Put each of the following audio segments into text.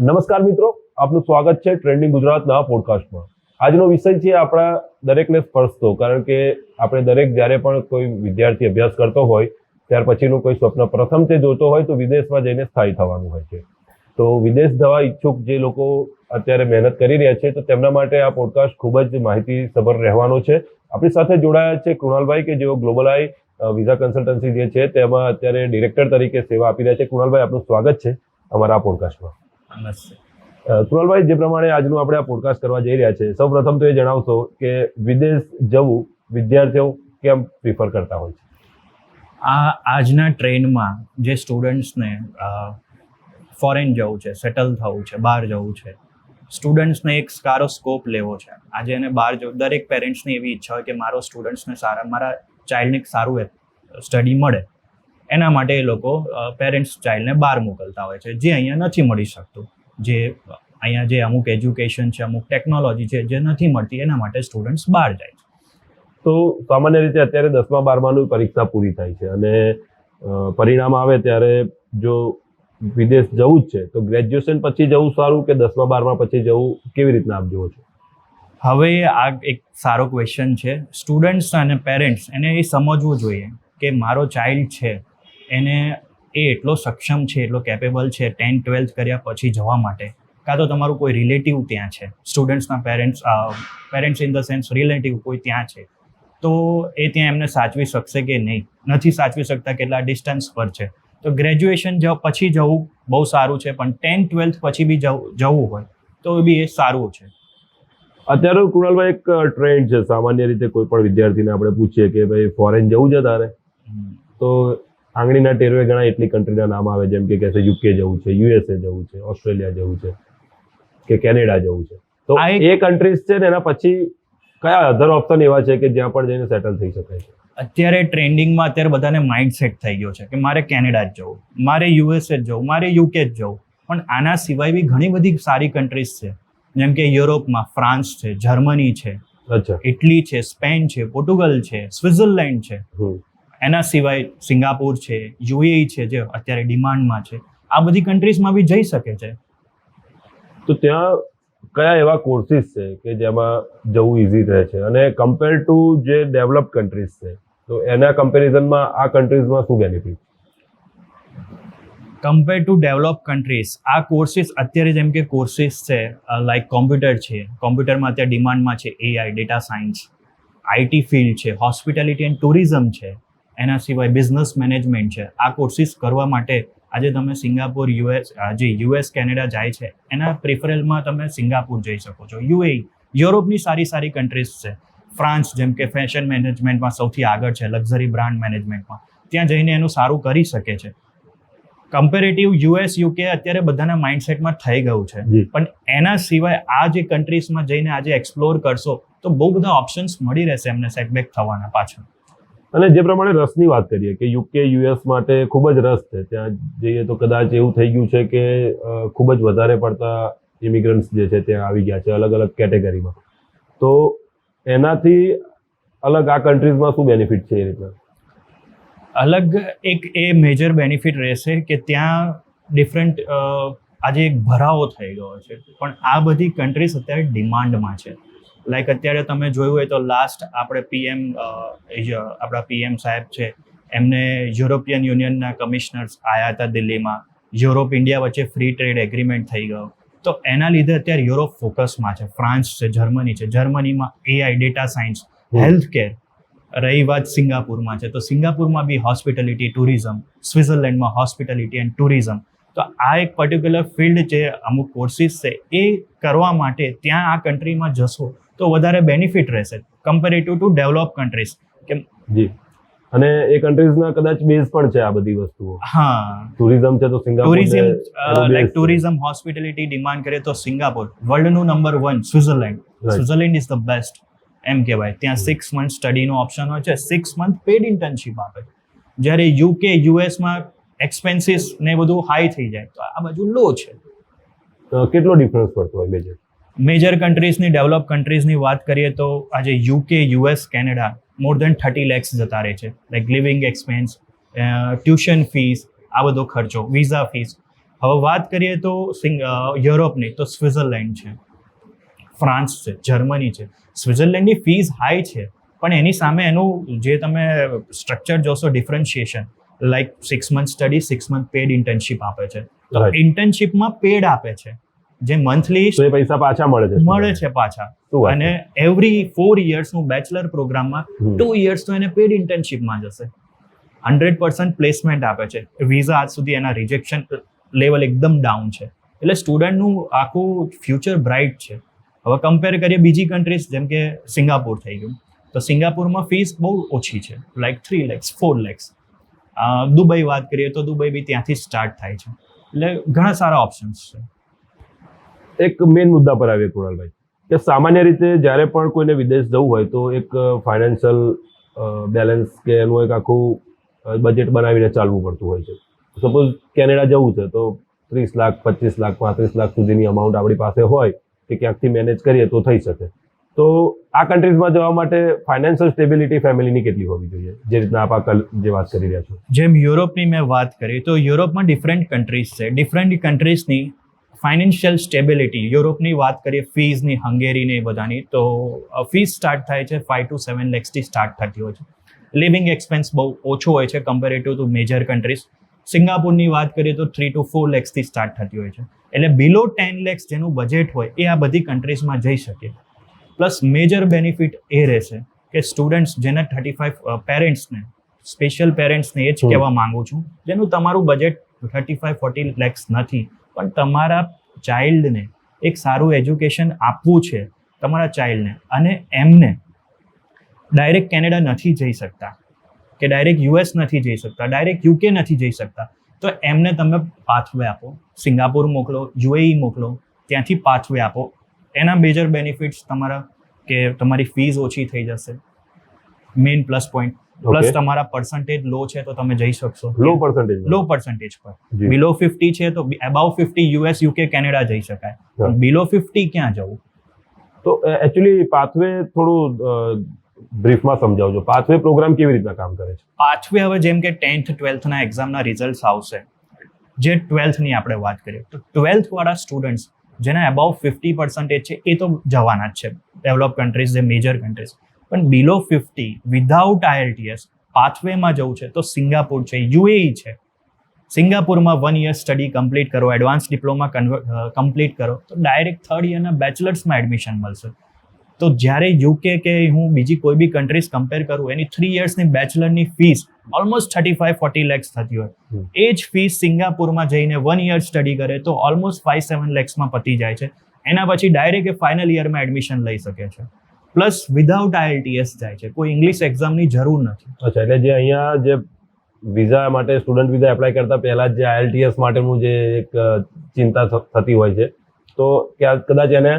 નમસ્કાર મિત્રો, આપનું સ્વાગત છે ટ્રેન્ડિંગ ગુજરાતના પોડકાસ્ટમાં આજનો વિષય છે આપણા દરેકને સ્પર્શતો, કારણ કે આપણે દરેક જ્યારે પણ કોઈ વિદ્યાર્થી અભ્યાસ કરતો હોય, ત્યાર પછીનું કોઈ સ્વપ્ન પ્રથમ તે જોતો હોય તો વિદેશમાં જઈને સ્થાયી થવાનું હોય છે. તો વિદેશ જવા ઈચ્છુક જે લોકો અત્યારે મહેનત કરી રહ્યા છે, તો તેમના માટે આ પોડકાસ્ટ ખૂબ જ માહિતી સભર રહેવાનો છે. આપણી સાથે જોડાયા છે કૃણાલભાઈ કે જેઓ ગ્લોબલ વિઝા કન્સલ્ટન્સી જે છે, તેમાં અત્યારે ડિરેક્ટર તરીકે સેવા આપી રહ્યા છે. કૃણાલભાઈ, આપનું સ્વાગત છે અમારા આ પોડકાસ્ટમાં નમસ્તે. અ, કૃણાલભાઈ જે પ્રમાણે આજનું આપણે આ પોડકાસ્ટ કરવા જઈ રહ્યા છે સૌ પ્રથમ તો એ જણાવશો કે વિદેશ જવું વિદ્યાર્થીઓ કેમ પ્રિફર કરતા હોય છે? આ આજના ટ્રેન્ડમાં જે સ્ટુડન્ટ્સને ફોરેન જવું છે સેટલ થવું છે બહાર જવું છે સ્ટુડન્ટ્સને એક સારો સ્કોપ લેવો છે. આજે એને બહાર જવું દરેક પેરેન્ટ્સની એવી ઈચ્છા હોય કે મારો સ્ટુડન્ટ્સને સારા મારા ચાઇલ્ડને સારું સ્ટડી મળે. એના માટે એ લોકો પેરેન્ટ્સ ચાઇલ્ડને બહાર મોકલતા હોય છે જે અહીંયા નથી મળી શકતું. જે અહીંયા જે અમુક એજ્યુકેશન છે અમુક ટેકનોલોજી છે જે નથી મળતી એના માટે સ્ટુડન્ટ્સ બહાર જાય છે. તો સામાન્ય રીતે અત્યારે દસમા બારમાનું પરીક્ષા પૂરી થાય છે અને પરિણામ આવે ત્યારે જો વિદેશ જવું જ છે તો ગ્રેજ્યુએશન પછી જવું સારું કે દસમા બારમા પછી જવું કેવી રીતના આપ જુઓ છો? હવે આ એક સારો ક્વેશ્ચન છે. સ્ટુડન્ટ્સ અને પેરેન્ટ્સ એને એ સમજવું જોઈએ કે મારો ચાઇલ્ડ છે એને એ એટલો સક્ષમ છે એટલો કેપેબલ છે ટેન્થ ટ્વેલ્થ કર્યા પછી જવા માટે. કાં તો તમારું કોઈ રિલેટિવ ત્યાં છે. સ્ટુડન્ટ્સના parents parents in the sense relative કોઈ ત્યાં છે. તો એ ત્યાં એમને સાચવી શકશે કે નહીં? નથી સાચવી શકતા કેટલા ડિસ્ટન્સ પર છે. તો ગ્રેજ્યુએશન પછી જવું બહુ સારું છે પણ ટેન્થ ટ્વેલ્થ પછી બી જવું જવું હોય તો બી એ સારું છે. અત્યારે કૃણાલભાઈ એક ટ્રેન્ડ છે સામાન્ય રીતે કોઈ પણ વિદ્યાર્થીને આપણે પૂછીએ કે ભાઈ ફોરેન જવું છે તારે? તો આંગળીના ટેરવે ઘણા એટલી કન્ટ્રીના નામ આવે જેમ કે કહેશે યુકે જવું છે યુએસએ જવું છે ઓસ્ટ્રેલિયા જવું છે કે કેનેડા જવું છે. તો એ કન્ટ્રીઝ છે ને એના પછી કયા અધર ઓપ્શન એવા છે કે જ્યાં પણ જઈને સેટલ થઈ શકાય છે? અત્યારે ટ્રેન્ડિંગમાં અત્યારે બધાને માઇન્ડ સેટ થઈ ગયો છે કે મારે કેનેડા જ જવું મારે યુએસએ જ જવું મારે યુકે જ જવું. પણ આના સિવાય બી ઘણી બધી સારી કન્ટ્રીઝ છે. જેમ કે યુરોપમાં ફ્રાન્સ છે જર્મની છે અચ્છા. ઇટલી છે સ્પેન છે પોર્ટુગલ છે સ્વિટ્ઝરલેન્ડ છે. એના સિવાય સિંગાપુર છે યુએઈ છે જે અત્યારે ડિમાન્ડમાં છે આ બધી કન્ટ્રીઝમાં બી જઈ શકે છે. તો ત્યાં કયા એવા કોર્સિસ છે કે જેમાં જવું ઇઝી રહે છે? અને કમ્પેર ટુ જે ડેવલપ કન્ટ્રીઝ છે તો એના કમ્પેરિઝનમાં આ કન્ટ્રીઝમાં શું benefit compare to develop countries આ કોર્સિસ અત્યારે જેમ કે કોર્સિસ છે લાઈક કોમ્પ્યુટર છે કોમ્પ્યુટરમાં અત્યારે ડિમાન્ડમાં છે AI data science IT field છે હોસ્પિટાલિટી એન્ડ ટુરિઝમ છે એના સિવાય બિઝનેસ મેનેજમેન્ટ છે. આ કોર્સિસ કરવા માટે આજે તમે સિંગાપુર યુએસ જે યુએસ કેનેડા જાય છે એના પ્રિફરલમાં તમે સિંગાપુર જઈ શકો છો. યુએ યુરોપની સારી સારી કન્ટ્રીઝ છે. ફ્રાન્સ જેમ કે ફેશન મેનેજમેન્ટમાં સૌથી આગળ છે લક્ઝરી બ્રાન્ડ મેનેજમેન્ટમાં ત્યાં જઈને એનું સારું કરી શકે છે. કમ્પેરેટિવ યુએસ યુકે અત્યારે બધાના માઇન્ડસેટમાં થઈ ગયું છે. પણ એના સિવાય આ જે કન્ટ્રીઝમાં જઈને આજે એક્સપ્લોર કરશો તો બહુ બધા ઓપ્શન્સ મળી રહેશે એમને સેટબેક થવાના પાછળ. અને જે પ્રમાણે રસની વાત કરીએ કે યુકે, યુએસ માટે ખૂબ જ રસ છે. ત્યાં જઈએ તો કદાચ એવું થઈ ગયું છે કે ખૂબ જ વધારે પડતા ઇમિગ્રન્ટ્સ જે છે ત્યાં આવી ગયા છે અલગ અલગ કેટેગરીમાં. તો એનાથી અલગ આ કન્ટ્રીઝમાં શું બેનિફિટ છે એ રીતના? અલગ એક એ મેજર બેનિફિટ રહેશે કે ત્યાં ડિફરન્ટ આજે એક ભરાવો થઈ ગયો છે. પણ આ બધી કન્ટ્રીઝ અત્યારે ડિમાન્ડમાં છે. લાઈક અત્યારે તમે જોયું હોય તો લાસ્ટ આપણે પીએમ આપણા પીએમ સાહેબ છે એમને યુરોપિયન યુનિયનના કમિશનર્સ આવ્યા હતા દિલ્હીમાં. યુરોપ ઇન્ડિયા વચ્ચે ફ્રી ટ્રેડ એગ્રીમેન્ટ થઈ ગયો. તો એના લીધે અત્યારે યુરોપ ફોકસમાં છે. ફ્રાન્સ છે જર્મની છે. જર્મનીમાં AI data science health care રહી વાત સિંગાપુરમાં છે. તો સિંગાપુરમાં બી હોસ્પિટાલિટી ટુરિઝમ સ્વિટ્ઝરલેન્ડમાં હોસ્પિટાલિટી એન્ડ ટુરિઝમ તો આ એક પર્ટિક્યુલર ફિલ્ડ જે અમુક કોર્સિસ છે. એ કરવા માટે ત્યાં આ કન્ટ્રીમાં જશો તો વધારે બેનિફિટ રહેશે કમ્પેરેટિવ ટુ ડેવલપ કન્ટ્રીઝ કેમ? જી. અને એ કન્ટ્રીઝના કદાચ બેઝ પણ છે આ બધી વસ્તુઓ. હા. ટુરિઝમ છે તો Singapore tourism like tourism hospitality demand કરે તો Singapore વર્લ્ડનું number one Switzerland Right. Is the best એમ કહેવાય. ત્યાં સિક્સ મંથ સ્ટડીનો ઓપ્શન હોય છે. સિક્સ મંથ પેડ ઇન્ટર્નશીપ આપે. જ્યારે યુકે યુએસમાં એક્સપેન્સીસ ને બધું હાઈ થઈ જાય. તો આ બાજુ લો છે. કેટલો ડિફરન્સ પડતો હોય મેજર મેજર કન્ટ્રીઝની ડેવલપ કન્ટ્રીઝની વાત કરીએ તો આજે UK US Canada more than thirty lakhs જતા રહે છે. Like living expense tuition fees આ બધો ખર્ચો વિઝા ફીસ હવે વાત કરીએ તો યુરોપની તો સ્વિટ્ઝરલેન્ડ છે. ફ્રાન્સ છે જર્મની છે. સ્વિટ્ઝરલેન્ડની ફીસ હાઈ છે પણ એની સામે એનું જે તમે સ્ટ્રક્ચર જોશો differentiation like six month study six month paid internship આપે છે. તો. ઇન્ટર્નશીપમાં પેડ આપે છે. જે મંથલી તો એ પૈસા પાછા મળે છે મળે છે પાછા. અને એવરી ફોર ઇયર્સનું બેચલર પ્રોગ્રામમાં. ટુ ઇયર્સ તો એને પેડ ઇન્ટર્નશીપમાં જશે. હંડ્રેડ પર્સન્ટ પ્લેસમેન્ટ આપે છે. વિઝા આજ સુધી એના રિજેક્શન લેવલ એકદમ ડાઉન છે. એટલે સ્ટુડન્ટનું આખું ફ્યુચર બ્રાઇટ છે. હવે કમ્પેર કરીએ બીજી કન્ટ્રીઝ જેમ કે સિંગાપુર થઈ ગયું. તો સિંગાપુરમાં ફીસ બહુ ઓછી છે. Like three lakhs four lakhs Dubai વાત કરીએ તો દુબઈ બી ત્યાંથી સ્ટાર્ટ થાય છે. એટલે ઘણા સારા ઓપ્શન્સ છે. એક મેઇન મુદ્દા પર આવીએ કુણાલભાઈ. કે સામાન્ય રીતે જ્યારે પણ કોઈને વિદેશ જવું હોય તો એક ફાઇનાન્શિયલ બેલેન્સ કે એનું એક આખું બજેટ બનાવીને ચાલવું પડતું હોય છે. સપોઝ કેનેડા જવું છે તો ત્રીસ લાખ, પચીસ લાખ, પાંત્રીસ લાખ સુધીની અમાઉન્ટ આપણી પાસે હોય કે ક્યાંકથી મેનેજ કરીએ તો થઈ શકે. તો આ કન્ટ્રીઝમાં જવા માટે ફાઇનાન્શિયલ સ્ટેબિલિટી ફેમિલીની કેટલી હોવી જોઈએ? જે રીતના આપ આ જે વાત કરી રહ્યા છો. જેમ યુરોપની મેં વાત કરી, તો યુરોપમાં ડિફરન્ટ કન્ટ્રીઝ છે. ડિફરન્ટ કન્ટ્રીઝની ફાઇનાન્શિયલ સ્ટેબિલિટી યુરોપની વાત કરીએ ફીઝની હંગેરીની એ બધાની તો ફીઝ સ્ટાર્ટ થાય છે ફાઇવ ટુ સેવન લેક્સથી સ્ટાર્ટ થતી હોય છે. લિવિંગ એક્સપેન્સ બહુ ઓછો હોય છે કમ્પેરેટિવ ટુ મેજર કન્ટ્રીઝ સિંગાપુરની વાત કરીએ તો થ્રી ટુ ફોર લેક્સથી સ્ટાર્ટ થતી હોય છે. એટલે બિલો ટેન લેક્સ જેનું બજેટ હોય એ આ બધી કન્ટ્રીઝમાં જઈ શકે. પ્લસ મેજર બેનિફિટ એ રહેશે કે સ્ટુડન્ટ્સ જેના થર્ટી ફાઈવ પેરેન્ટ્સને સ્પેશિયલ પેરેન્ટ્સને એ જ કહેવા માંગુ છું. જેનું તમારું budget thirty five forty lakhs નથી. પણ તમારા ચાઇલ્ડને એક સારું એજ્યુકેશન આપવું છે, તમારા ચાઇલ્ડને અને એમને ડાયરેક્ટ કેનેડા નથી જઈ શકતા કે ડાયરેક્ટ યુએસ નથી જઈ શકતા, ડાયરેક્ટ યુકે નથી જઈ શકતા, તો એમને તમે પાથવે આપો, સિંગાપુર મોકલો, યુએઈ મોકલો, ત્યાંથી પાથવે આપો. એના મેજર બેનિફિટ્સ તમારા કે તમારી ફીઝ ઓછી થઈ જશે. મેઇન પ્લસ પોઈન્ટ પ્લસ તમારા પર્સન્ટેજ લો છે તો તમે જઈ શકશો. લો પર્સન્ટેજ લો પર્સન્ટેજ પર. બિલો ફિફ્ટી છે તો above fifty US UK Canada જઈ શકાય. બિલો ફિફ્ટી ક્યાં જવું? તો એકચ્યુઅલી પાથવે થોડું બ્રીફમાં સમજાવજો. પાથવે પ્રોગ્રામ કેવી રીતના કામ કરે છે? પાથવે હવે જેમ કે ટેન્થ ટ્વેલ્થના એક્ઝામના રિઝલ્ટ આવશે. જે ટ્વેલ્થની આપણે વાત કરીએ. તો ટ્વેલ્થ વાળા સ્ટુડન્ટ્સ જેના અબાઉ ફિફ્ટી પર્સન્ટેજ છે એ તો જવાના જ છે. ડેવલપ કન્ટ્રીઝ જે મેજર કન્ટ્રીઝ પણ બિલો ફિફ્ટી વિધાઉટ આઈએલટીએસ પાથવેમાં જવું છે તો સિંગાપુર છે યુએઈ છે. સિંગાપુરમાં વન યર સ્ટડી કમ્પ્લીટ કરો એડવાન્સ ડિપ્લોમા કમ્પ્લીટ કરો તો ડાયરેક્ટ થર્ડ યરના બેચલર્સમાં એડમિશન મળશે. તો જ્યારે યુકે કે હું બીજી કોઈ બી કન્ટ્રીઝ કમ્પેર કરું એની થ્રી યર્સની બેચલરની fees almost thirty five forty lakhs થતી હોય. એ જ ફીસ સિંગાપુરમાં જઈને વન યર સ્ટડી કરે તો ઓલમોસ્ટ ફાઈવ સેવન લેક્સમાં પતી જાય છે. એના પછી ડાયરેક્ટ એ ફાઇનલ યરમાં એડમિશન લઈ શકે છે. પ્લસ વિધાઉટ આઈએલટીએસ જાય છે. કોઈ ઇંગ્લિશ એક્ઝામની જરૂર નથી. અચ્છા એટલે જે અહીંયા જે વિઝા માટે સ્ટુડન્ટ વિઝા એપ્લાય કરતા પહેલા જે આઈએલટીએસ માટેનું જે એક ચિંતા થતી હોય છે. તો ક્યાં કદાચ એને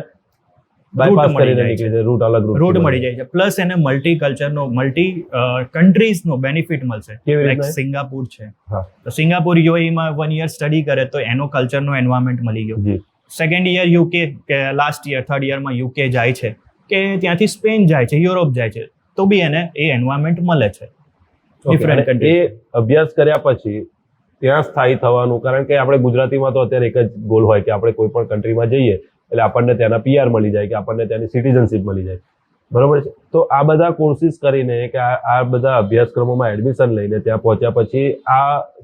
બાયપાસ કરીને નીકળી જાય રૂટ અલગ રૂટ મળી જાય છે. પ્લસ એને મલ્ટી કલ્ચરનો મલ્ટી કન્ટ્રીઝનો બેનિફિટ મળશે. લાઈક સિંગાપુર છે. તો સિંગાપુર યુએઈમાં વન યર સ્ટડી કરે તો એનો કલ્ચરનો એન્વાયરમેન્ટ મળી ગયો. સેકન્ડ યર યુકે કે લાસ્ટ યર થર્ડ યરમાં યુકે જાય છે. કે ત્યાંથી સ્પેન જાય છે યુરોપ જાય છે તો બી એને એ એન્વાયરમેન્ટ મળે છે. ડિફરન્ટ એ અભ્યાસ કર્યા પછી ત્યાં સ્થાયી થવાનું કારણ કે આપણે ગુજરાતીમાં તો અત્યારે એક જ ગોલ હોય કે આપણે કોઈ પણ કન્ટ્રીમાં જઈએ એટલે આપણને ત્યાંના પીઆર મળી જાય કે આપણને ત્યાંની સિટીઝનશીપ મળી જાય. બરોબર છે? તો આ બધા કોર્સિસ કરીને કે આ આ બધા અભ્યાસક્રમોમાં એડમિશન લઈને ત્યાં પહોંચ્યા પછી આ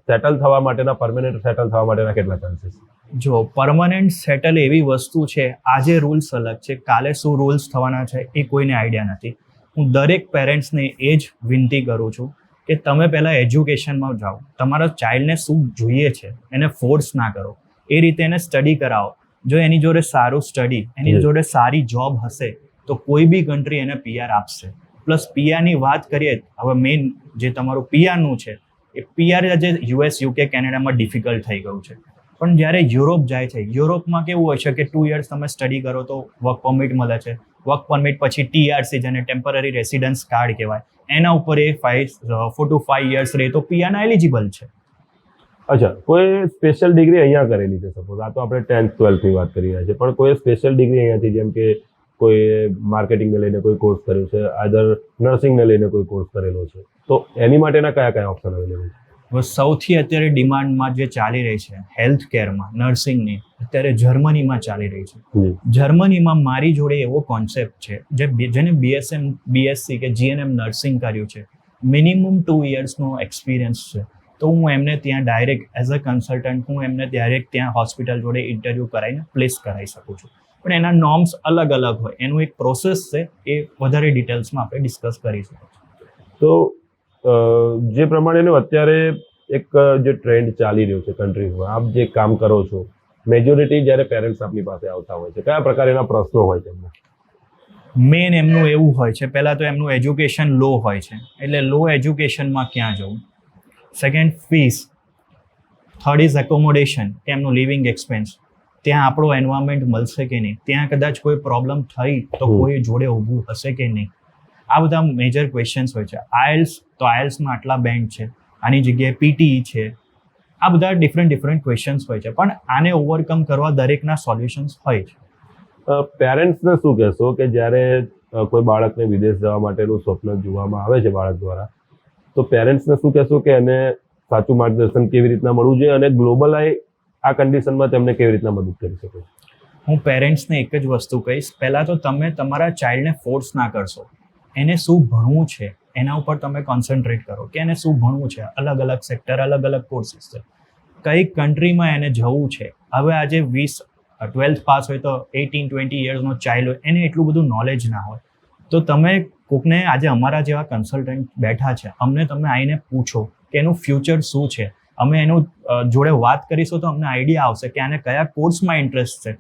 સેટલ થવા માટેના પરમેનન્ટ સેટલ થવા માટેના કેટલા ચાન્સીસ જો પરમનન્ટ સેટલ એવી વસ્તુ છે આજે રૂલ્સ અલગ છે કાલે શું રૂલ્સ થવાના છે એ કોઈને આઈડિયા નથી. હું દરેક પેરેન્ટ્સને એ જ વિનંતી કરું છું કે તમે પહેલાં એજ્યુકેશનમાં જાઓ. તમારા ચાઇલ્ડને શું જોઈએ છે એને ફોર્સ ના કરો. એ રીતે એને સ્ટડી કરાવો. જો એની જોડે સારું સ્ટડી એની જોડે સારી જોબ હશે તો કોઈ બી કન્ટ્રી એને પીઆર આપશે. પ્લસ પીઆરની વાત કરીએ હવે મેઇન જે તમારું પીઆરનું છે એ પીઆર આજે યુએસ યુકે કેનેડામાં ડિફિકલ્ટ થઈ ગયું છે. પણ જ્યારે યુરોપ જાય છે, યુરોપમાં કેવું હોય છે કે ટુ યર્સ તમે સ્ટડી કરો તો વર્ક પરમિટ મળે છે. વર્ક પરમિટ પછી ટીઆરસી જેને ટેમ્પરરી રેસિડન્સ કાર્ડ કહેવાય, એના ઉપર એ five four to five years રહે તો પીઆરના એલિજિબલ છે. અચ્છા, કોઈ સ્પેશિયલ ડિગ્રી અહીંયા કરેલી છે સપોઝ આ તો આપણે ટેન્થ ટ્વેલ્થની વાત કરી રહ્યા છીએ, પણ કોઈ સ્પેશિયલ ડિગ્રી અહીંયાથી, જેમ કે કોઈ માર્કેટિંગને લઈને કોઈ કોર્સ કર્યો છે આધર નર્સિંગને લઈને કોઈ કોર્સ કરેલો છે, તો એની માટેના કયા કયા ઓપ્શન અવેલેબલ છે? સૌથી અત્યારે ડિમાન્ડમાં જે ચાલી રહી છે હેલ્થ કેરમાં નર્સિંગની અત્યારે જર્મનીમાં ચાલી રહી છે. જર્મનીમાં મારી જોડે એવો કોન્સેપ્ટ છે જે જેને બીએસએમ બીએસસી કે જીએનએમ નર્સિંગ કર્યું છે મિનિમમ ટુ ઇયર્સનો એક્સપિરિયન્સ છે. તો હું એમને ત્યાં ડાયરેક્ટ એઝ અ કન્સલ્ટન્ટ હું એમને ડાયરેક્ટ ત્યાં હોસ્પિટલ જોડે ઇન્ટરવ્યૂ કરાવીને પ્લેસ કરાવી શકું છું. પણ એના નોર્મ્સ અલગ અલગ હોય. એનું એક પ્રોસેસ છે એ વધારે ડિટેલ્સમાં આપણે ડિસ્કસ કરી શકીએ તો જે પ્રમાણેનું અત્યારે એક જે ટ્રેન્ડ ચાલી રહ્યો છે કન્ટ્રીમાં આપ જે કામ કરો છો મેજોરિટી જ્યારે પેરેન્ટ્સ આપની પાસે આવતા હોય છે કયા પ્રકારના પ્રશ્નો હોય તેમના મેન એમનું એવું હોય છે પહેલાં તો એમનું એજ્યુકેશન લો હોય છે એટલે લો એજ્યુકેશનમાં ક્યાં જવું? Second fees third is accommodation કે એમનું લિવિંગ એક્સપેન્સ ત્યાં આપણો એન્વાયરમેન્ટ મળશે કે નહીં? ત્યાં કદાચ કોઈ પ્રોબ્લેમ થઈ તો કોઈ જોડે ઊભું હશે કે નહીં? આ બધા મેજર ક્વેશ્ચન્સ હોય છે. આયલ્સ તો આયલ્સમાં આટલા બેન્ડ છે. આની જગ્યાએ પીટીઈ છે. આ બધા ડિફરન્ટ ડિફરન્ટ ક્વેશ્ચન્સ હોય છે. પણ આને ઓવરકમ કરવા દરેકના સોલ્યુશન્સ હોય છે. પેરેન્ટ્સને શું કહેશો કે જ્યારે કોઈ બાળકને વિદેશ જવા માટેનું સ્વપ્ન જોવામાં આવે છે બાળક દ્વારા તો પેરેન્ટ્સને શું કહેશો કે એને સાચું માર્ગદર્શન કેવી રીતના મળવું જોઈએ અને ગ્લોબલ આ કન્ડિશનમાં તેમને કેવી રીતના મદદ કરી શકે હું પેરેન્ટ્સને એક જ વસ્તુ કહીશ. પહેલાં તો તમે તમારા ચાઇલ્ડને ફોર્સ ના કરશો. એને શું ભણવું છે? એના ઉપર તમે કોન્સન્ટ્રેટ કરો કે એને શું ભણવું છે? અલગ અલગ સેક્ટર અલગ અલગ કોર્સીસ છે. કઈ કન્ટ્રીમાં એને જવું છે. હવે આજે વીસ ટ્વેલ્થ પાસ હોય તો એટીન ટ્વેન્ટી યર્સનો ચાઇલ્ડ હોય, એને એટલું બધું નોલેજ ના હોય. તો તમે કોકને આજે અમારા જેવા કન્સલ્ટન્ટ બેઠા છે, અમને તમે આવીને પૂછો કે એનું ફ્યુચર શું છે? અમે એનું જોડે વાત કરીશું તો અમને આઈડિયા આવશે કે આને કયા કોર્સમાં ઇન્ટરેસ્ટ છે?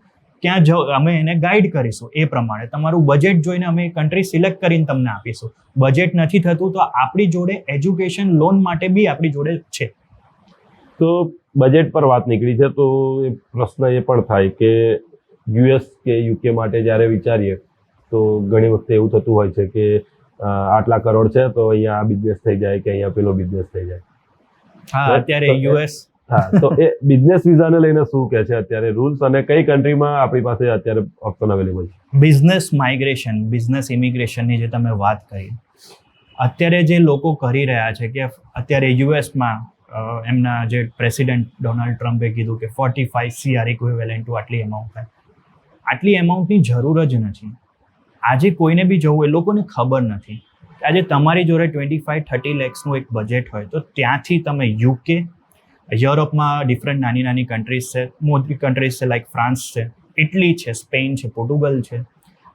ક્યાં જ અમે એને ગાઈડ કરીશું એ પ્રમાણે. તમારું બજેટ જોઈને અમે કન્ટ્રી સિલેક્ટ કરીને તમને આપીશું. બજેટ નથી થતું તો આપણી જોડે એજ્યુકેશન લોન માટે બી આપણી જોડે છે. તો બજેટ પર વાત નીકળી છે તો એ પ્રશ્ન એ પણ થાય કે યુએસ કે યુકે માટે જ્યારે વિચારીએ તો ઘણી વખતે એવું થતું હોય છે કે આટલા કરોડ છે તો અહીંયા આ બિઝનેસ થઈ જાય કે અહીંયા પેલો બિઝનેસ થઈ જાય. હા અત્યારે યુએસ હા, તો એ બિઝનેસ વિઝાને લઈને શું કહે છે અત્યારે રૂલ્સ અને કઈ કન્ટ્રીમાં આપણી પાસે અત્યારે ઓપ્શન અવેલેબલ છે? બિઝનેસ માઇગ્રેશન બિઝનેસ ઇમિગ્રેશનની જે તમે વાત કરી, અત્યારે જે લોકો કરી રહ્યા છે કે અત્યારે યુએસમાં એમના જે પ્રેસિડેન્ટ ડોનાલ્ડ ટ્રમ્પે કીધું કે forty five CR equivalent to આટલી એમાઉન્ટ થાય. આટલી એમાઉન્ટની જરૂર જ નથી. આજે કોઈને બી જવું એ લોકોને ખબર નથી. આજે તમારી જોડે ટ્વેન્ટી ફાઈવ થર્ટી લેક્સનું એક બજેટ હોય, તો ત્યાંથી તમે યુકે યુરોપમાં ડિફરન્ટ નાની નાની કન્ટ્રીઝ છે મોટી કન્ટ્રીઝ છે લાઈક ફ્રાન્સ છે ઇટલી છે સ્પેન છે પોર્ટુગલ છે.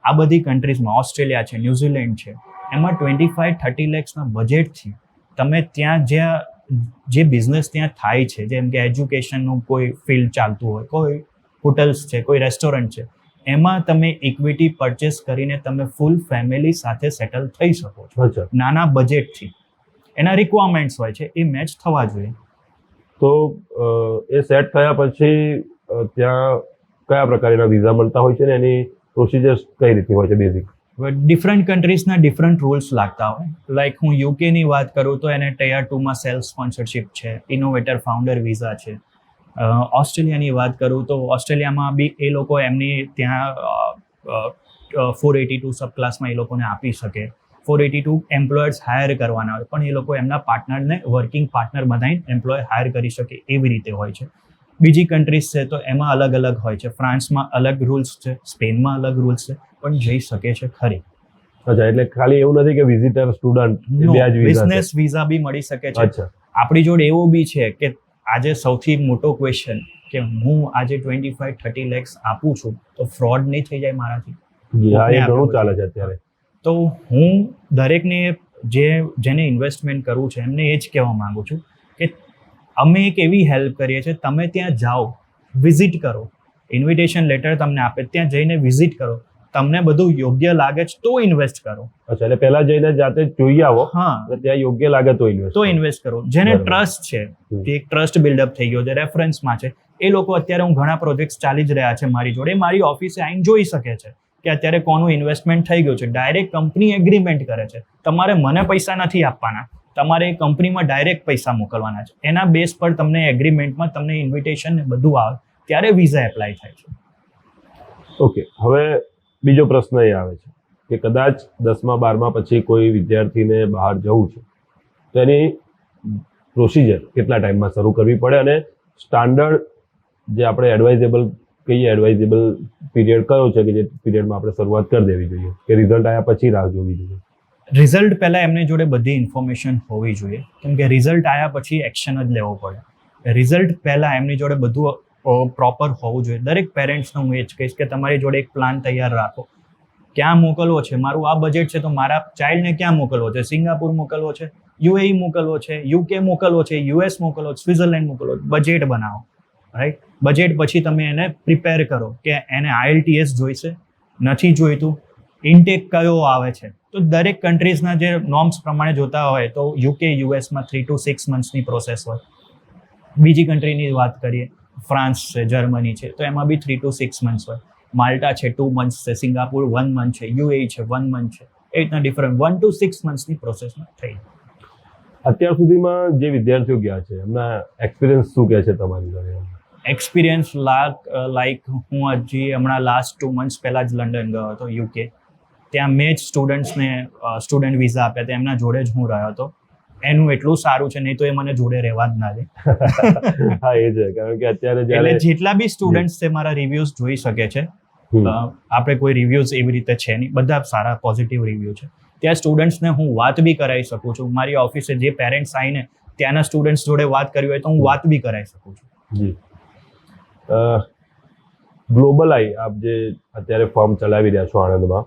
આ બધી કન્ટ્રીઝમાં ઓસ્ટ્રેલિયા છે ન્યૂઝીલેન્ડ છે. એમાં ટ્વેન્ટી ફાઈવ થર્ટી લેક્સના બજેટથી તમે ત્યાં જ્યાં જે બિઝનેસ ત્યાં થાય છે જેમ કે એજ્યુકેશનનું કોઈ ફિલ્ડ ચાલતું હોય કોઈ હોટલ્સ છે કોઈ રેસ્ટોરન્ટ છે એમાં તમે ઇક્વિટી પરચેસ કરીને તમે ફૂલ ફેમિલી સાથે સેટલ થઈ શકો છો. નાના બજેટથી એના રિક્વાયરમેન્ટ્સ હોય છે એ મેચ થવા જોઈએ. તો એ સેટ થયા પછી ત્યાં કયા પ્રકારના વિઝા મળતા હોય છે ને એની પ્રોસિજર્સ કઈ રીતની હોય છે બેઝિક ડિફરન્ટ કન્ટ્રીઝના ડિફરન્ટ રૂલ્સ લાગતા હોય. લાઈક હું યુકેની વાત કરું તો એને ટેયર ટુમાં સેલ્ફ સ્પોન્સરશિપ છે ઇનોવેટર ફાઉન્ડર વિઝા છે. ઓસ્ટ્રેલિયાની વાત કરું તો ઓસ્ટ્રેલિયામાં બી એ લોકો એમની ત્યાં ફોર એટી ટુ સબ ક્લાસમાં એ લોકોને આપી શકે. Four eighty two employers hire કરવાના હોય. પણ એ લોકો એમના પાર્ટનરને વર્કિંગ પાર્ટનર બનાવીને એમ્પ્લોય હાયર કરી શકે એવી રીતે હોય છે. બીજી કન્ટ્રીઝ છે તો એમાં અલગ અલગ હોય છે. ફ્રાન્સમાં અલગ રૂલ્સ છે સ્પેનમાં અલગ રૂલ્સ છે પણ જઈ શકે છે ખરી. અચ્છા એટલે ખાલી એવું નથી કે વિઝિટર સ્ટુડન્ટ બિઝનેસ વિઝા બી મળી શકે છે. આપણી જોડે એવો બી છે કે આજે સૌથી મોટો ક્વેશ્ચન કે હું આજે ટ્વેન્ટી ફાઈવ થર્ટી લેક્સ આપું છું તો ફ્રોડ નહીં થઈ જાય મારાથી? ઘણું ચાલે છે. અત્યારે. તો હું દરેકને જે જેને ઇન્વેસ્ટમેન્ટ કરવું છે એમને એ જ કહેવા માંગુ છું કે અમે એક એવી હેલ્પ કરીએ છીએ તમે ત્યાં જાઓ વિઝિટ કરો ઇન્વિટેશન લેટર તમને આપે ત્યાં જઈને વિઝિટ કરો તમને બધું યોગ્ય લાગે છે તો ઇન્વેસ્ટ કરો. અચ્છા એટલે પહેલા જઈને જાતે જોઈ આવો હા. ત્યાં યોગ્ય લાગે તો ઇન્વેસ્ટ તો ઇન્વેસ્ટ કરો. જેને ટ્રસ્ટ છે. જે એક ટ્રસ્ટ બિલ્ડઅપ થઈ ગયો છે રેફરન્સમાં છે. એ લોકો અત્યારે હું ઘણા પ્રોજેક્ટ્સ ચાલી જ રહ્યા છે મારી જોડે મારી ઓફિસે આવીને જોઈ શકે છે. કે અત્યારે કોનું ઇન્વેસ્ટમેન્ટ થઈ ગયું છે? ડાયરેક્ટ કંપની એગ્રીમેન્ટ કરે છે. તમારે મને પૈસા નથી આપવાના. તમારે કંપનીમાં ડાયરેક્ટ પૈસા મોકલવાના છે. એના બેસ પર તમને એગ્રીમેન્ટમાં તમને ઇન્વિટેશન ને બધું આવે. ત્યારે વિઝા એપ્લાય થાય છે. ઓકે હવે બીજો પ્રશ્ન એ આવે છે કે કદાચ દસમા, બારમા પછી કોઈ વિદ્યાર્થીને બહાર જવું છે, તો એની પ્રોસિજર કેટલા ટાઈમમાં શરૂ કરવી પડે? અને સ્ટાન્ડર્ડ જે આપણે એડવાઇઝેબલ કહીએ એડવાઇઝેબલ પીરિયડ કયો છે કે જે પીરિયડમાં આપણે શરૂઆત કરી દેવી જોઈએ? કે રિઝલ્ટ આવ્યા પછી રાહ જોવી જોઈએ? રિઝલ્ટ પહેલાં એમની જોડે બધી ઇન્ફોર્મેશન હોવી જોઈએ. કેમ કે રિઝલ્ટ આવ્યા પછી એક્શન જ લેવો પડે. રિઝલ્ટ પહેલાં એમની જોડે બધું પ્રોપર હોવું જોઈએ. દરેક પેરેન્ટ્સને હું એ જ કહીશ કે તમારી જોડે એક પ્લાન તૈયાર રાખો. ક્યાં મોકલવો છે? મારું આ બજેટ છે તો મારા ચાઇલ્ડને ક્યાં મોકલવો છે? સિંગાપુર મોકલવો છે? યુએઈ મોકલવો છે? યુકે મોકલવો છે? યુએસ મોકલવો સ્વિટ્ઝરલેન્ડ મોકલવો બજેટ બનાવો. રાઈટ બજેટ પછી તમે એને પ્રિપેર કરો કે એને આઈએલટીએસ જોઈશે, નથી જોઈતું ઇન્ટેક કયો આવે છે. તો દરેક કન્ટ્રીઝના જે નોર્મ્સ પ્રમાણે જોતા હોય તો યુકે યુએસમાં થ્રી ટુ સિક્સ મંથ્સની પ્રોસેસ હોય. બીજી કન્ટ્રીની વાત કરીએ ફ્રાન્સ છે જર્મની છે, તો એમાં બી થ્રી ટુ સિક્સ મંથ્સ હોય. માલ્ટા છે ટુ મંથ્સ છે સિંગાપુર વન મંથ છે યુએ છે વન મંથ છે. એ રીતના ડિફરન્ટ વન ટુ સિક્સ મંથ્સની પ્રોસેસમાં થઈ. અત્યાર સુધીમાં જે વિદ્યાર્થીઓ ગયા છે, એમના એક્સપિરિયન્સ શું કહે છે તમારી જોડે? એક્સપિરિયન્સ લાક લાઈક હું હજી હમણાં લાસ્ટ ટુ મંથ્સ પહેલાં જ લંડન ગયો હતો યુકે ત્યાં મેં જ સ્ટુડન્ટ્સને સ્ટુડન્ટ વિઝા આપ્યા હતા એમના જોડે જ હું રહ્યો હતો. એનું એટલું સારું છે નહીં તો એ મને જોડે રહેવા જ ના દે. હા એ છે કારણ કે અત્યારે એટલે જેટલા બી સ્ટુડન્ટ્સ છે મારા રિવ્યુઝ જોઈ શકે છે. આપણે કોઈ રિવ્યુઝ એવી રીતે છે નહીં બધા સારા પોઝિટિવ રિવ્યુ છે. ત્યાં સ્ટુડન્ટ્સને હું વાત બી કરાવી શકું છું. મારી ઓફિસે જે પેરેન્ટ્સ આવીને ત્યાંના સ્ટુડન્ટ્સ જોડે વાત કરવી હોય તો હું વાત બી કરાવી શકું છું. જી. ગ્લોબલ આઈ આપ જે અત્યારે ફોર્મ ચલાવી રહ્યા છો આણંદમાં,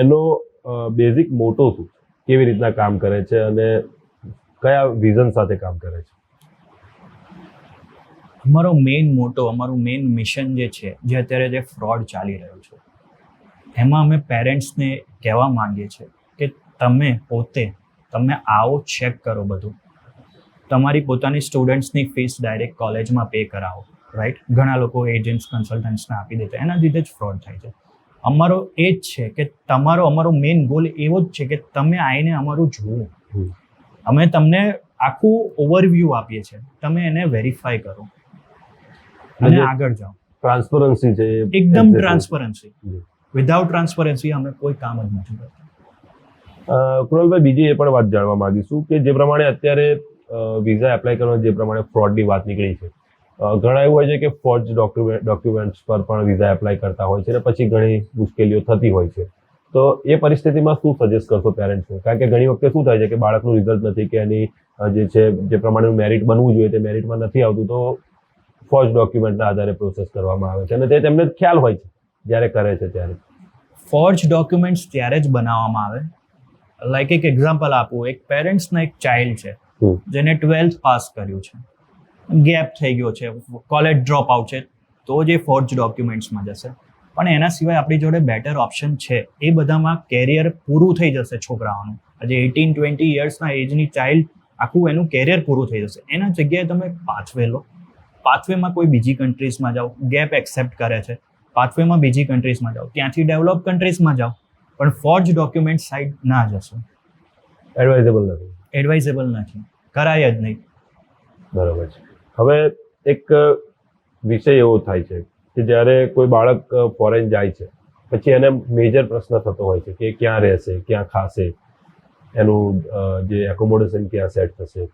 એનો બેઝિક મોટો શું કેવી રીતના કામ કરે છે અને કયા વિઝન સાથે કામ કરે છે? અમારો મેઇન મોટો, અમારું મેઇન મિશન જે છે, જે અત્યારે જે ફ્રોડ ચાલી રહ્યો છે, એમાં અમે પેરેન્ટ્સને કહેવા માંગીએ છીએ કે તમે પોતે, તમે આવો ચેક કરો બધું. તમારી પોતાની સ્ટુડન્ટ્સની ફીસ ડાયરેક્ટ કોલેજમાં પે કરાવો રાઈટ ઘણા લોકો એજન્ટ્સ કન્સલ્ટન્ટ્સને આપી દેતા એના લીધે જ ફ્રોડ થાય છે. અમારો એ જ છે કે તમારો અમારો મેઇન ગોલ એવો જ છે કે તમે આવીને અમારું જુઓ. અમે તમને આખું ઓવરવ્યૂ આપીએ છીએ. તમે એને વેરીફાઈ કરો. અને આગળ જાઓ. ટ્રાન્સપરન્સી છે એકદમ ટ્રાન્સપરન્સી વિધાઉટ ટ્રાન્સપરન્સી અમે કોઈ કામ જ નથી કરતા. અ, કૃણાલભાઈ બીજી એ પણ વાત જાણવા માંગીશું કે જે પ્રમાણે અત્યારે વિઝા એપ્લાય કરવાનો જે પ્રમાણે ફ્રોડની વાત નીકળી છે. ઘણા એવું હોય છે કે ફોર્જ ડોક્યુમેન્ટ ડોક્યુમેન્ટ્સ પર પણ વિઝા એપ્લાય કરતા હોય છે અને પછી ઘણી મુશ્કેલીઓ થતી હોય છે. તો એ પરિસ્થિતિમાં શું સજેસ્ટ કરશો પેરેન્ટ્સને કારણ કે ઘણી વખતે શું થાય છે કે બાળકનું રિઝલ્ટ નથી કે એની જે છે, જે પ્રમાણેનું મેરિટ બનવું જોઈએ તે મેરિટમાં નથી આવતું, તો ફોર્જ ડોક્યુમેન્ટના આધારે પ્રોસેસ કરવામાં આવે છે. અને તે તેમને ખ્યાલ હોય છે જ્યારે કરે છે ત્યારે. ફોર્જ ડોક્યુમેન્ટ્સ ત્યારે જ બનાવવામાં આવે. લાઈક એક એક્ઝામ્પલ આપું. એક પેરેન્ટ્સના એક ચાઇલ્ડ છે. જેને ટ્વેલ્થ પાસ કર્યું છે. ગેપ થઈ ગયો છે. કોલેજ ડ્રોપ આઉટ છે. તો જે ફોર્જ ડોક્યુમેન્ટ્સમાં જશે. પણ એના સિવાય આપણી જોડે બેટર ઓપ્શન છે. એ બધામાં કેરિયર પૂરું થઈ જશે છોકરાઓનું. આજે એટીન ટ્વેન્ટી યર્સના એજની ચાઇલ્ડ આખું એનું કેરિયર પૂરું થઈ જશે. એના જગ્યાએ તમે પાથવે લો. પાથવેમાં કોઈ બીજી કન્ટ્રીઝમાં જાઓ. ગેપ એક્સેપ્ટ કરે છે. પાથવેમાં બીજી કન્ટ્રીઝમાં જાઓ. ત્યાંથી ડેવલપ કન્ટ્રીઝમાં જાઓ. પણ ફોર્જ ડોક્યુમેન્ટ સાઇડ ના જશો. એડવાઇઝેબલ નથી. એડવાઇઝેબલ નથી. કરાય જ નહીં. બરાબર છે. હવે એક વિષય એવો થાય છે કે જ્યારે કોઈ બાળક ફોરેન જાય છે, પછી એને મેજર પ્રશ્ન થતો હોય છે કે ક્યાં રહેશે, ક્યાં ખાશે, એનું જે એકોમોડેશન ક્યાં સેટ થશે.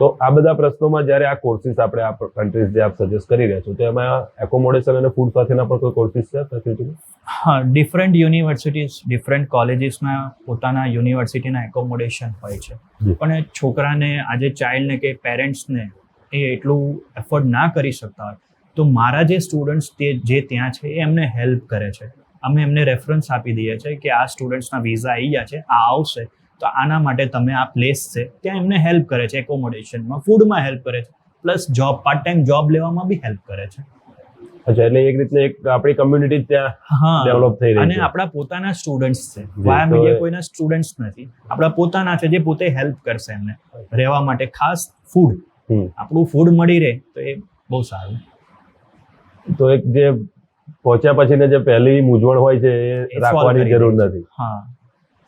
તો આ બધા પ્રશ્નોમાં જ્યારે આ કોર્સિસ આપણે આ કન્ટ્રીઝ જે આપ સજેસ્ટ કરી રહ્યા છો તો એમાં એકોમોડેશન અને ફૂડ સાથેના પણ કોઈ કોર્સિસ છે ફેસિલિટી હા ડિફરન્ટ યુનિવર્સિટીઝ ડિફરન્ટ કોલેજીસના પોતાના યુનિવર્સિટીના એકોમોડેશન હોય છે. પણ છોકરાને આજે ચાઇલ્ડને કે પેરેન્ટ્સને એ એટલું એફોર્ડ ના કરી શકતા હોય. તો મારા જે સ્ટુડન્ટ્સ તે જે ત્યાં છે એ એમને હેલ્પ કરે છે. અમે એમને રેફરન્સ આપી દઈએ છીએ કે આ સ્ટુડન્ટ્સના વિઝા આવી ગયા છે આ આવશે. તો આના માટે તમે આ પ્લેસ છે ત્યાં એમને હેલ્પ કરે છે એકોમોડેશનમાં ફૂડમાં હેલ્પ કરે છે plus job part time job લેવામાં બી હેલ્પ કરે છે. અચ્છા એટલે એક રીતને એક આપણી કમ્યુનિટી ત્યાં ડેવલપ થઈ રહી અને આપણા પોતાના સ્ટુડન્ટ્સ છે. વાયા મીડિયા કોઈના સ્ટુડન્ટ્સ નથી. આપણા પોતાના છે જે પોતે હેલ્પ કરશે એમને. રહેવા માટે ખાસ ફૂડ આપણું ફૂડ મળી રહે તો એ બહુ સારું. તો એક જે પહોંચ્યા પછીને જે પહેલી મૂંઝવણ હોય છે એ રાખવાની જરૂર નથી. હા.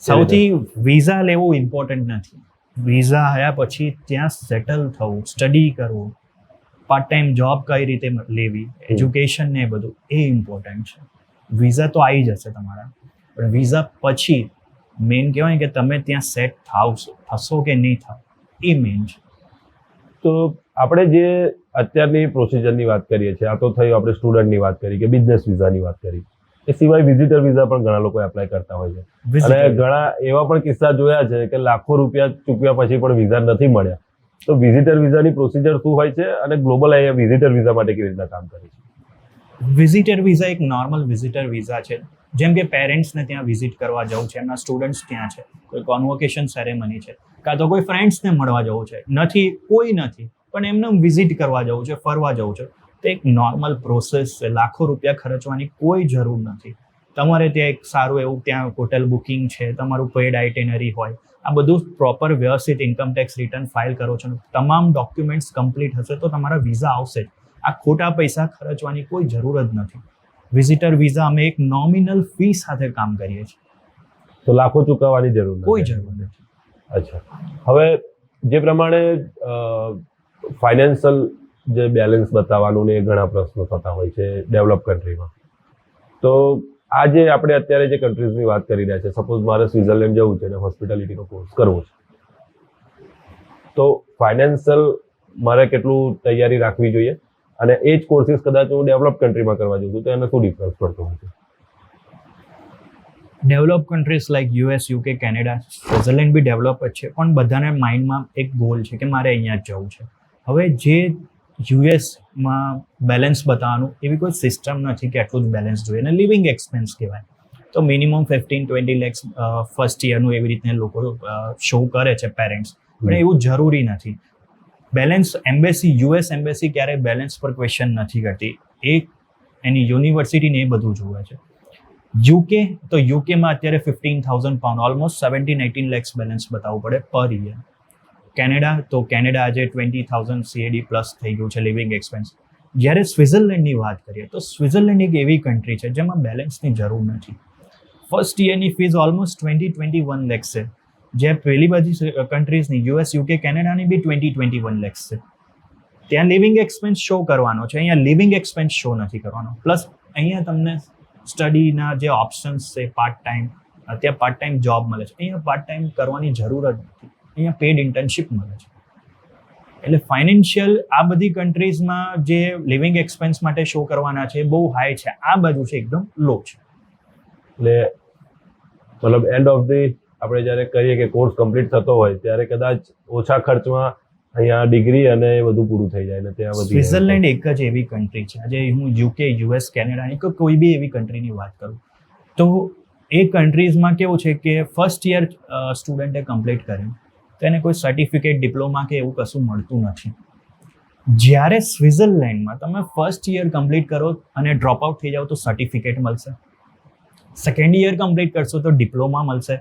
સૌથી વિઝા લેવું ઇમ્પોર્ટન્ટ નથી. વિઝા આવ્યા પછી ત્યાં સેટલ થવું સ્ટડી કરવું પાર્ટ ટાઈમ જોબ કઈ રીતે લેવી એજ્યુકેશન ને એ બધું એ ઇમ્પોર્ટન્ટ છે. વિઝા તો આવી જશે તમારા. પણ વિઝા પછી મેઇન કહેવાય કે તમે ત્યાં સેટ થાવ થશો કે નહીં થાવ એ મેઇન છે. તો આપણે જે અત્યારની પ્રોસિજરની વાત કરીએ છીએ આ તો થયું આપણે સ્ટુડન્ટની વાત કરી કે બિઝનેસ વિઝાની વાત કરી. એ સિવાય વિઝિટર વિઝા પણ ઘણા લોકો એપ્લાય કરતા હોય છે. અને ઘણા એવા પણ કિસ્સા જોયા છે કે લાખો રૂપિયા ચૂકવ્યા પછી પણ વિઝા નથી મળ્યા. તો વિઝિટર વિઝાની પ્રોસિજર શું હોય છે અને ગ્લોબલ આઈએ વિઝિટર વિઝા માટે કેવી રીતના કામ કરે છે? વિઝિટર વિઝા એક નોર્મલ વિઝિટર વિઝા છે. જેમ કે પેરેન્ટ્સને ત્યાં વિઝિટ કરવા જવું છે એમના સ્ટુડન્ટ્સ ત્યાં છે. કોઈ કોન્વોકેશન સેરેમની છે. કાં તો કોઈ ફ્રેન્ડ્સને મળવા જવું છે. નથી કોઈ નથી પણ એમને વિઝિટ કરવા જવું છે ફરવા જવું છે. તો એક નોર્મલ પ્રોસેસ છે. લાખો રૂપિયા ખર્ચવાની કોઈ જરૂર નથી. તમારે ત્યાં એક સારું એવું ત્યાં હોટેલ બુકિંગ છે તમારું પેડ આઇટેનરી હોય. આ બધું પ્રોપર વ્યવસ્થિત ઇન્કમ ટેક્સ રિટર્ન ફાઇલ કરો છો. તમામ ડોક્યુમેન્ટ્સ કમ્પ્લીટ હશે તો તમારા વિઝા આવશે જ. આ ખોટા પૈસા ખર્ચવાની કોઈ જરૂર જ નથી. વિઝિટર વિઝા અમે એક નોમિનલ ફી સાથે કામ કરીએ છીએ. તો લાખો ચૂકવવાની જરૂર કોઈ જરૂર નથી. અચ્છા. હવે જે પ્રમાણે ફાઇનાન્શિયલ જે બેલેન્સ બતાવવાનું ને એ ઘણા પ્રશ્નો થતા હોય છે ડેવલપ કન્ટ્રીમાં તો આ જે આપણે અત્યારે જે કન્ટ્રીઝની વાત કરી રહ્યા છે સપોઝ મારે સ્વિટરલેન્ડ જવું છે અને હોસ્પિટાલિટીનો કોર્સ કરવો છે. તો ફાઇનાન્શિયલ મારે કેટલું તૈયારી રાખવી જોઈએ અને એ જ કોર્સિસ કદાચ હું ડેવલપ કન્ટ્રીમાં કરવા જઉં છું તો એને શું ડિફરન્સ પડતો હોય છે? Develop countries like US UK Canada Switzerland બી ડેવલપ જ છે, પણ બધાને માઇન્ડમાં એક ગોલ છે કે મારે અહીંયા જ જવું છે. હવે જે યુએસમાં બેલેન્સ બતાવવાનું, એવી કોઈ સિસ્ટમ નથી કે આટલું જ બેલેન્સ જોઈએ. અને લિવિંગ એક્સપેન્સ કહેવાય. તો minimum fifteen twenty lakhs first યરનું એવી રીતે લોકો શો કરે છે પેરેન્ટ્સ પણ એવું જરૂરી નથી. બેલેન્સ એમ્બેસી યુએસ એમ્બેસી ક્યારેય બેલેન્સ પર ક્વેશ્ચન નથી કરતી. એ એની યુનિવર્સિટીને એ બધું જોવે છે. યુકે તો યુકેમાં અત્યારે fifteen thousand pound almost seventeen eighteen lakhs balance બતાવવું પડે પર યર કેનેડા, તો કેનેડા આજે ટ્વેન્ટી થાઉઝન્ડ સીએડી પ્લસ થઈ ગયું છે લિવિંગ એક્સપેન્સ જ્યારે સ્વિઝરલેન્ડની વાત કરીએ, તો સ્વિઝરલેન્ડ એક એવી કન્ટ્રી છે જેમાં બેલેન્સની જરૂર નથી. First યરની fees almost twenty twenty one lakhs છે જે પેલી બધી કન્ટ્રીઝની યુએસ યુકે કેનેડાની બી ટ્વેન્ટી ટ્વેન્ટી વન લેક્સ છે ત્યાં લિવિંગ એક્સપેન્સ શો કરવાનો છે, અહીંયા લિવિંગ એક્સપેન્સ શો નથી કરવાનો. પ્લસ અહીંયા તમને સ્ટડીના જે ઓપ્શન્સ છે પાર્ટ ટાઈમ અત્યારે પાર્ટ ટાઈમ જોબ મળે છે. અહીંયા પાર્ટ ટાઈમ કરવાની જરૂર જ નથી. અહીંયા પેડ ઇન્ટર્નશીપ મળે છે. એટલે ફાઇનાન્શિયલ આ બધી કન્ટ્રીઝમાં જે લિવિંગ એક્સપેન્સ માટે શો કરવાના છે બહુ હાઈ છે. આ બાજુ છે એકદમ લો છે. એટલે મતલબ એન્ડ ઓફ ધી આપણે જ્યારે કરીએ કે કોર્સ કમ્પ્લીટ થતો હોય ત્યારે કદાચ ઓછા ખર્ચમાં અહીંયા ડિગ્રી અને એ બધું પૂરું થઈ જાય ને ત્યાં બધું સ્વિટ્ઝરલેન્ડ એક જ એવી કન્ટ્રી છે. આજે હું યુકે યુએસ કેનેડાની કે કોઈ બી એવી કન્ટ્રીની વાત કરું તો એ કન્ટ્રીઝમાં કેવું છે કે ફર્સ્ટ યર સ્ટુડન્ટે કમ્પ્લીટ કર્યું તો એને કોઈ સર્ટિફિકેટ ડિપ્લોમા કે એવું કશું મળતું નથી. જ્યારે સ્વિટ્ઝરલેન્ડમાં તમે ફર્સ્ટ યર કમ્પ્લીટ કરો અને ડ્રોપ આઉટ થઈ જાઓ તો સર્ટિફિકેટ મળશે. સેકન્ડ યર કમ્પ્લીટ કરશો તો ડિપ્લોમા મળશે.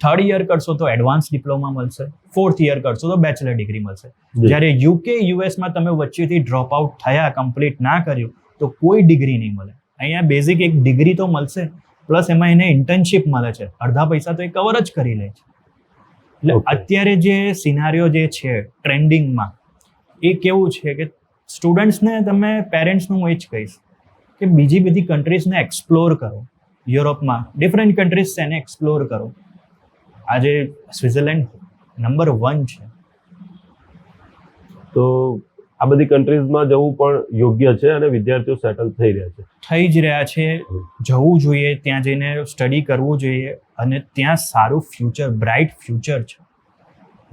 થર્ડ યર કરશો તો એડવાન્સ ડિપ્લોમા મળશે. ફોર્થ યર કરશો તો બેચલર ડિગ્રી મળશે. જ્યારે યુકે યુએસમાં તમે વચ્ચેથી ડ્રોપ આઉટ થયા કમ્પ્લીટ ના કર્યું તો કોઈ ડિગ્રી નહીં મળે. અહીંયા બેઝિક એક ડિગ્રી તો મળશે પ્લસ એમાં એને ઇન્ટર્નશિપ મળે છે. અડધા પૈસા તો એ કવર જ કરી લે છે. એટલે અત્યારે જે સિનારીઓ જે છે ટ્રેન્ડિંગમાં એ કેવું છે કે સ્ટુડન્ટ્સને તમે પેરેન્ટ્સનું હું એ જ કહીશ કે બીજી બધી કન્ટ્રીઝને એક્સપ્લોર કરો. યુરોપમાં ડિફરન્ટ કન્ટ્રીઝ છે એને એક્સપ્લોર કરો. આજે સ્વિટ્ઝરલેન્ડ નંબર વન છે. તો આ બધી કન્ટ્રીઝમાં જવું પણ યોગ્ય છે અને વિદ્યાર્થીઓ સેટલ થઈ રહ્યા છે. થઈ જ રહ્યા છે. જવું જોઈએ ત્યાં જઈને સ્ટડી કરવું જોઈએ અને ત્યાં સારું ફ્યુચર બ્રાઇટ ફ્યુચર છે.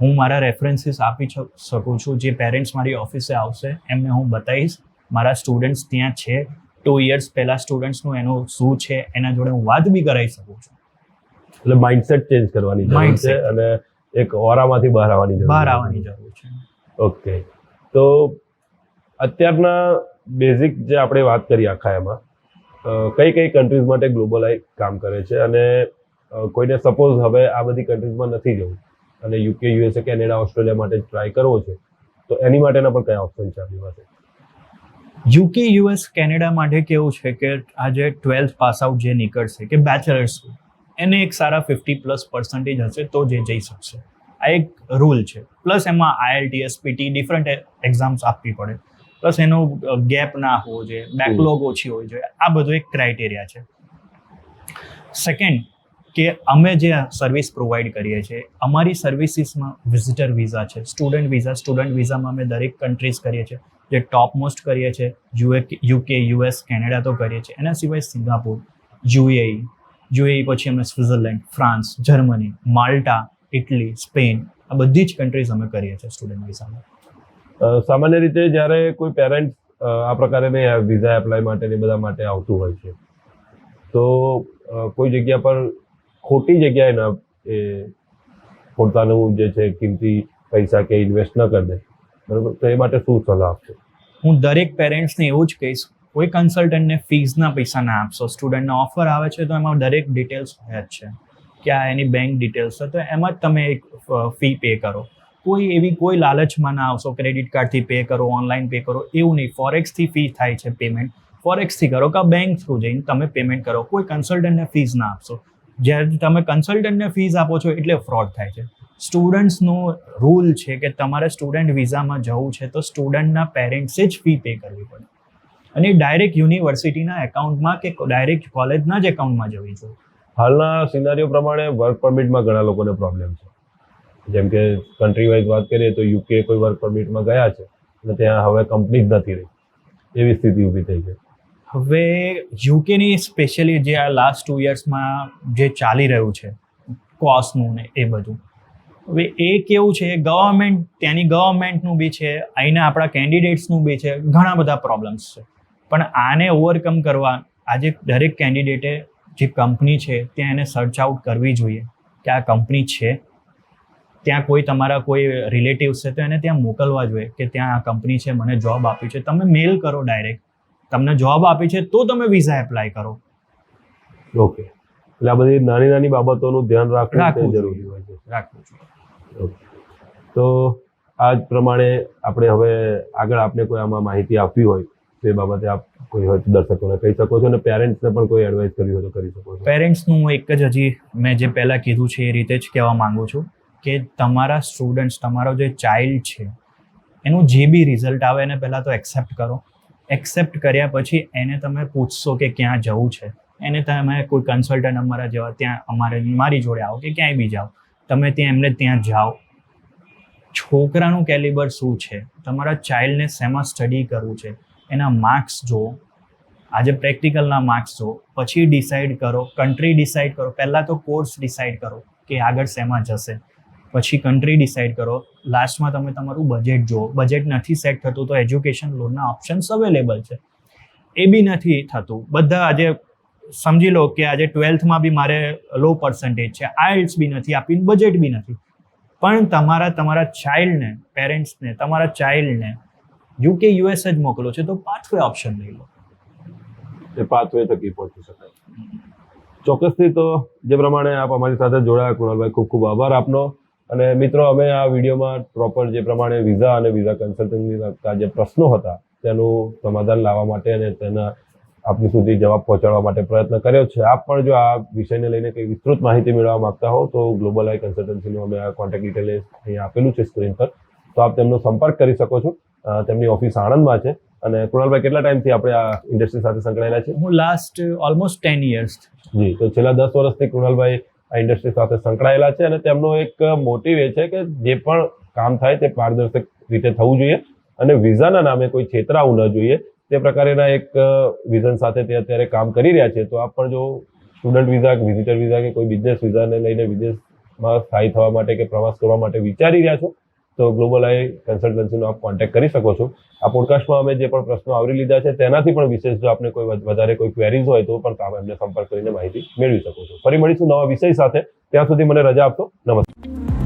હું મારા રેફરન્સીસ આપી શકું છું. જે પેરેન્ટ્સ મારી ઓફિસે આવશે એમને હું બતાવીશ. મારા સ્ટુડન્ટ્સ ત્યાં છે. ટુ યર્સ પહેલાં સ્ટુડન્ટ્સનું એનું શું છે એના જોડે હું વાત બી કરાવી શકું છું. એટલે માઇન્ડસેટ ચેન્જ કરવાની જરૂર છે. અને એક ઓરામાંથી બહાર આવવાની જરૂર બહાર આવવાની જરૂર છે. ઓકે તો અત્યારના બેઝિક જે આપણે વાત કરી આખા એમાં કઈ કઈ કન્ટ્રીઝ માટે ગ્લોબલ કામ કરે છે અને કોઈને સપોઝ હવે આ બધી કન્ટ્રીઝમાં નથી જવું અને યુકે યુએસએ કેનેડા ઓસ્ટ્રેલિયા માટે ટ્રાય કરવો છે, તો એની માટેના પણ કયા ઓપ્શન છે આપણી પાસે? યુકે યુએસ કેનેડા માટે કેવું છે કે આજે ટ્વેલ્થ પાસ આઉટ જે નીકળશે કે બેચલર્સ એને એક સારા ફિફ્ટી પ્લસ પર્સન્ટેજ હશે તો જે જઈ શકશે. આ એક રૂલ છે. પ્લસ એમાં આઈએલટીએસ પીટી ડિફરન્ટ એક્ઝામ્સ આપવી પડે. પ્લસ એનો ગેપ ના હોવો જોઈએ બેકલોગ ઓછી હોવી જોઈએ. આ બધું એક ક્રાઇટેરિયા છે. સેકન્ડ કે અમે જે સર્વિસ પ્રોવાઈડ કરીએ છીએ અમારી સર્વિસીસમાં વિઝિટર વિઝા છે સ્ટુડન્ટ વિઝા સ્ટુડન્ટ વિઝામાં અમે દરેક કન્ટ્રીઝ કરીએ છીએ. જે ટોપ મોસ્ટ કરીએ છીએ યુએ યુકે યુએસ કેનેડા તો કરીએ છીએ. એના સિવાય સિંગાપુર યુએઈ યુએઈ પછી અમે Switzerland France Germany Malta Italy Spain આ બધી જ કન્ટ્રીઝ અમે કરીએ છીએ સ્ટુડન્ટ વિઝામાં સામાન્ય રીતે જ્યારે કોઈ પેરેન્ટ્સ આ પ્રકારે વિઝા એપ્લાય માટે ને બધા માટે આવતું હોય છે. તો કોઈ જગ્યા પર ખોટી જગ્યાએ ના, એ પોતાનું જે છે કિંમતી પૈસા કે ઇન્વેસ્ટ ન કરી દે. બરાબર? તો એ માટે શું સલાહ આપશો? હું દરેક પેરેન્ટ્સને એવું જ કહીશ, કોઈ કન્સલ્ટન્ટને ફીઝના પૈસા ના આપશો. સ્ટુડન્ટને ઓફર આવે છે તો એમાં દરેક ડિટેલ્સ હોય જ છે. કે આ એની બેંક ડિટેલ્સ છે, તો એમાં જ તમે એક ફી પે કરો. કોઈ એવી કોઈ લાલચમાં ના આવશો ક્રેડિટ કાર્ડથી પે કરો ઓનલાઈન પે કરો, એવું નહીં. ફોરેક્સથી ફી થાય છે પેમેન્ટ ફોરેક્સથી કરો કે બેંક થ્રુ જઈને તમે પેમેન્ટ કરો. કોઈ કન્સલ્ટન્ટને ફીઝ ના આપશો. જ્યારે તમે કન્સલ્ટન્ટને ફીઝ આપો છો એટલે ફ્રોડ થાય છે. સ્ટુડન્ટ્સનો રૂલ છે કે તમારે સ્ટુડન્ટ વિઝામાં જવું છે તો સ્ટુડન્ટના પેરેન્ટ્સે જ ફી પે કરવી પડે. અને ડાયરેક્ટ યુનિવર્સિટીના એકાઉન્ટમાં કે ડાયરેક્ટ કોલેજના જ એકાઉન્ટમાં જવી જોઈએ. હાલના સિનારીઓ પ્રમાણે વર્ક પરમિટમાં ઘણા લોકોને પ્રોબ્લેમ છે. જેમ કે કન્ટ્રી વાઇઝ વાત કરીએ તો યુકે કોઈ વર્ક પરમિટમાં ગયા છે અને ત્યાં હવે કંપની જ નથી રહી. એવી સ્થિતિ ઊભી થઈ છે. હવે યુકેની સ્પેશિયલી જે આ લાસ્ટ ટુ યર્સમાં જે ચાલી રહ્યું છે કોસ્ટનું ને એ બધું, હવે એ કેવું છે? ગવર્મેન્ટ ત્યાંની ગવર્મેન્ટનું બી છે, અહીંના આપણા કેન્ડિડેટ્સનું બી છે, ઘણા બધા પ્રોબ્લેમ્સ છે. પણ આને ઓવરકમ કરવા આજે દરેક કેન્ડિડેટે જે કંપની છે, ત્યાં એને સર્ચ આઉટ કરવી જોઈએ કે આ કંપની છે ત્યાં કોઈ તમારા કોઈ રિલેટિવ્સ છે તો એને ત્યાં મોકલવા જોઈએ કે ત્યાં આ કંપની છે મને જોબ આપી છે. તમે મેલ કરો ડાયરેક્ટ તમને જોબ આપી છે તો તમે વિઝા એપ્લાય કરો. ઓકે એટલે આ બધી નાની નાની બાબતોનું ધ્યાન રાખવું રાખવું જરૂરી હોય છે. રાખવું જોઈએ. તો આ જ પ્રમાણે આપણે હવે આગળ આપને કોઈ આમાં માહિતી આપવી હોય તો બાબતે આપ કોઈ હોય દર્શકોને કહી શકો છો અને પેરેન્ટ્સને પણ કોઈ એડવાઇસ કરવી હોય તો કરી શકો છો. પેરેન્ટ્સનું હું એક જ હજી મેં જે પહેલાં કીધું છે એ રીતે જ કહેવા માંગુ છું. કે તમારા સ્ટુડન્ટ્સ તમારો જે ચાઇલ્ડ છે, એનું જે બી રિઝલ્ટ આવે એને પહેલાં તો એક્સેપ્ટ કરો. એક્સેપ્ટ કર્યા પછી એને તમે પૂછશો કે ક્યાં જવું છે. એને તમે કોઈ કન્સલ્ટન્ટ અમારા જેવા ત્યાં અમારે, મારી જોડે આવો કે ક્યાંય બી જાઓ. તમે ત્યાં એમને ત્યાં જાઓ. છોકરાનું કેલિબર શું છે? તમારા ચાઇલ્ડને શેમાં સ્ટડી કરવું છે? એના માર્ક્સ જુઓ. આજે પ્રેક્ટિકલના માર્ક્સ જુઓ. પછી ડિસાઇડ કરો. કન્ટ્રી ડિસાઇડ કરો. પહેલાં તો કોર્સ ડિસાઇડ કરો કે આગળ શેમાં જશે. પછી કન્ટ્રી ડિસાઇડ કરો. લાસ્ટમાં તમે તમારું બજેટ જુઓ. બજેટ નથી સેટ થતું તો એજ્યુકેશન લોનના ઓપ્શન્સ અવેલેબલ છે. એ બી નથી થતું. બધા આજે સમજી લો કે આજે ટ્વેલ્થમાં બી મારે લો પર્સન્ટેજ છે. આઇલ્સ બી નથી આપીને બજેટ બી નથી. પણ તમારા તમારા ચાઇલ્ડને પેરેન્ટ્સને તમારા ચાઇલ્ડને યુકે યુએસ જ મોકલો છે તો પાથવે ઓપ્શન લઈ લો. એ પાથવે થકી પહોંચી શકાય. ચોક્કસથી તો જે પ્રમાણે આપ અમારી સાથે જોડાયા કુણાલભાઈ, ખૂબ ખૂબ આભાર આપનો. અને મિત્રો અમે આ વિડીયોમાં પ્રોપર જે પ્રમાણે વિઝા અને વિઝા કન્સલ્ટિંગની લગતા જે પ્રશ્નો હતા તેનું સમાધાન લાવવા માટે અને તેના આપની સુધી જવાબ પહોંચાડવા માટે પ્રયત્ન કર્યો છે. આપ પણ જો આ વિષયને લઈને કંઈ વિસ્તૃત માહિતી મેળવવા માંગતા હો તો ગ્લોબલ આઈ કન્સલ્ટન્સીનું અમે આ કોન્ટેક્ટ ડિટેલ અહીંયા આપેલું છે સ્ક્રીન પર. તો આપ તેમનો સંપર્ક કરી શકો છો. તેમની ઓફિસ આણંદમાં છે. અને કુણાલભાઈ કેટલા ટાઈમથી આપણે આ ઇન્ડસ્ટ્રી સાથે સંકળાયેલા છે? હું લાસ્ટ ઓલમોસ્ટ ટેન યર્સ જી તો છેલ્લા દસ વર્ષથી કૃણાલભાઈ આ ઇન્ડસ્ટ્રી સાથે સંકળાયેલા છે અને તેમનો એક મોટિવ એ છે કે જે પણ કામ થાય તે પારદર્શક રીતે થવું જોઈએ અને વિઝાના નામે કોઈ છેતરાવું ન જોઈએ. તે પ્રકારેના એક વિઝન સાથે તે અત્યારે કામ કરી રહ્યા છે. તો આપ પણ જો સ્ટુડન્ટ વિઝા વિઝિટર વિઝા કે કોઈ બિઝનેસ વિઝાને લઈને વિદેશમાં સ્થાયી થવા માટે કે પ્રવાસ કરવા માટે વિચારી રહ્યા છો તો ગ્લોબલ આઈ કન્સલ્ટન્સીનો આપ કોન્ટેક્ટ કરી શકો છો. આ પોડકાસ્ટમાં અમે જે પણ પ્રશ્નો આવરી લીધા છે, તેનાથી પણ વિશેષ જો આપને કોઈ વધ- વધારે કોઈ ક્વેરીઝ હોય, તો પણ તમે એમને સંપર્ક કરીને માહિતી મેળવી શકો છો. ફરી મળીશું નવા વિષય સાથે. ત્યાં સુધી મને રજા આપશો. નમસ્કાર.